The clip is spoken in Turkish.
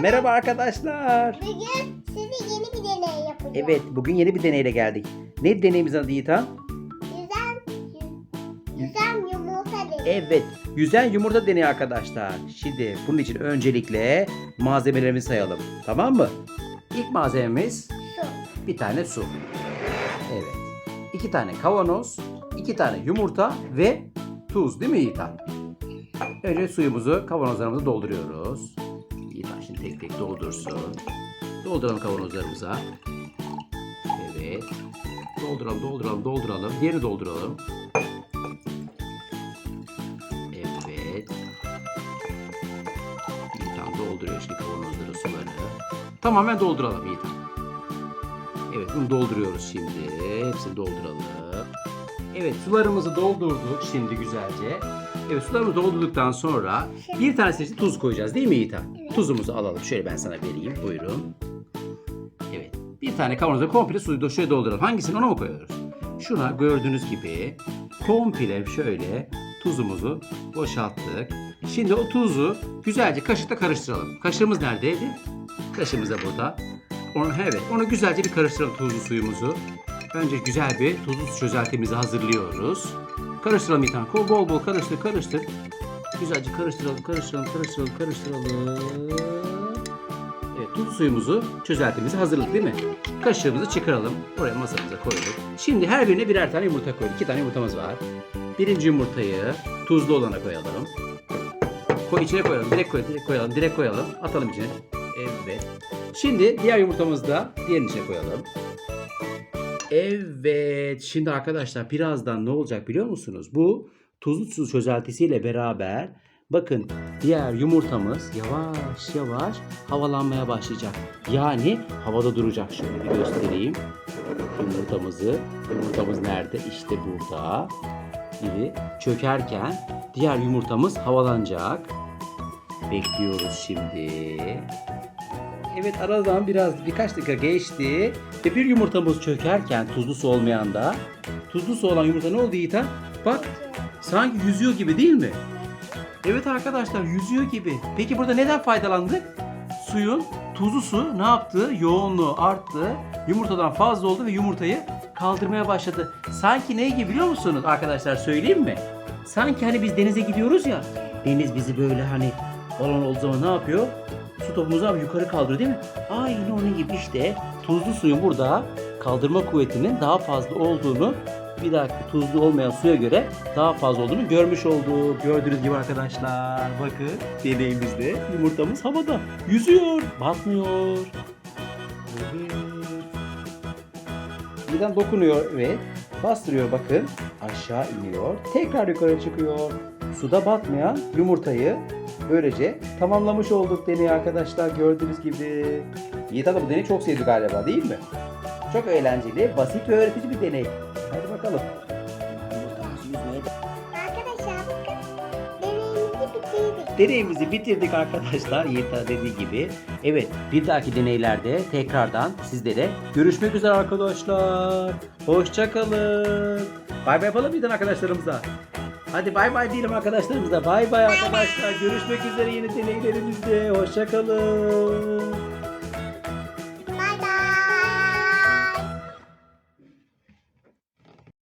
Merhaba arkadaşlar. Bugün size yeni bir deney yapacağım. Evet bugün yeni bir deneyle geldik. Ne deneyimizin adı Yiğitan? Yüzen, yüz- yüzen yumurta deneyi. Evet yüzen yumurta deneyi arkadaşlar. Şimdi bunun için öncelikle malzemelerimizi sayalım. Tamam mı? İlk malzememiz Su. bir tane su. Evet. İki tane kavanoz, iki tane yumurta ve tuz değil mi Yiğitan? Önce suyumuzu kavanozlarımıza dolduruyoruz. Yiğitan şimdi tek tek doldursun. Dolduralım kavanozlarımıza. Evet. Dolduralım, dolduralım, dolduralım. Diğerini dolduralım. Evet. Yiğitan dolduruyor şimdi kavanozları, suları. Tamamen dolduralım Yiğitan. Evet bunu dolduruyoruz şimdi. Hepsini dolduralım. Evet sularımızı doldurduk şimdi güzelce. Evet sularımızı doldurduktan sonra bir tanesine işte tuz koyacağız değil mi Yiğitan? Evet. Tuzumuzu alalım. Şöyle ben sana vereyim. Buyurun. Evet. Bir tane kavanoza komple suyu da şöyle dolduralım. Hangisini ona mı koyuyoruz? Şuna gördüğünüz gibi komple şöyle tuzumuzu boşalttık. Şimdi o tuzu güzelce kaşıkla karıştıralım. Kaşığımız neredeydi? Kaşığımız da burada. Onu, evet, onu güzelce bir karıştıralım tuzlu suyumuzu. Önce güzel bir tuzlu su çözeltimizi hazırlıyoruz. Karıştıralım bir tane. Bol bol karıştır, karıştır. Güzelce karıştıralım, karıştıralım, karıştıralım, karıştıralım. Evet, tuzlu suyumuzu, çözeltimizi hazırladık değil mi? Kaşığımızı çıkaralım. Oraya masamıza koyduk. Şimdi her birine birer tane yumurta koyduk. İki tane yumurtamız var. Birinci yumurtayı tuzlu olana koyalım. Koy içine koyalım. Direkt koy, direkt koyalım. Direkt koyalım. Atalım içine. Evet. Şimdi diğer yumurtamızı da diğerinin içine koyalım. Evet. Şimdi arkadaşlar birazdan ne olacak biliyor musunuz? Bu tuzlu su çözeltisiyle beraber bakın diğer yumurtamız yavaş yavaş havalanmaya başlayacak. Yani havada duracak. Şöyle bir göstereyim. Yumurtamızı. Yumurtamız nerede? İşte burada. Gibi çökerken diğer yumurtamız havalanacak. Bekliyoruz şimdi. Evet aradan biraz birkaç dakika geçti ve bir yumurtamız çökerken tuzlu su olmayan da tuzlu su olan yumurta ne oldu Yiğitan? Bak sanki yüzüyor gibi değil mi? Evet arkadaşlar yüzüyor gibi. Peki burada neden faydalandık? Suyun tuzlu su ne yaptı? Yoğunluğu arttı. Yumurtadan fazla oldu ve yumurtayı kaldırmaya başladı. Sanki ne gibi biliyor musunuz arkadaşlar söyleyeyim mi? Sanki hani biz denize gidiyoruz ya. Deniz bizi böyle hani balon olduğu zaman ne yapıyor? Su topumuzu abi yukarı kaldırıyor değil mi? Aynı onun gibi işte tuzlu suyun burada kaldırma kuvvetinin daha fazla olduğunu bir dakika tuzlu olmayan suya göre daha fazla olduğunu görmüş olduk. Gördüğünüz gibi arkadaşlar bakın deneyimizde yumurtamız havada yüzüyor batmıyor. Evet. Birden dokunuyor evet bastırıyor bakın aşağı iniyor tekrar yukarı çıkıyor. Suda batmayan yumurtayı böylece tamamlamış olduk deneyi arkadaşlar gördüğünüz gibi. Yiğit Hanım bu deneyi çok sevdi galiba değil mi? Çok eğlenceli, basit ve öğretici bir deney. Hadi bakalım. Deneyimizi bitirdik arkadaşlar Yiğit Han dediği gibi. Evet bir dahaki deneylerde tekrardan sizlere görüşmek üzere arkadaşlar. Hoşçakalın. Bay bay yapalım bir de arkadaşlarımıza. Hadi bay bay diyelim arkadaşlarımıza. Bay bay arkadaşlar. Görüşmek üzere yeni deneylerimizde. Hoşçakalın.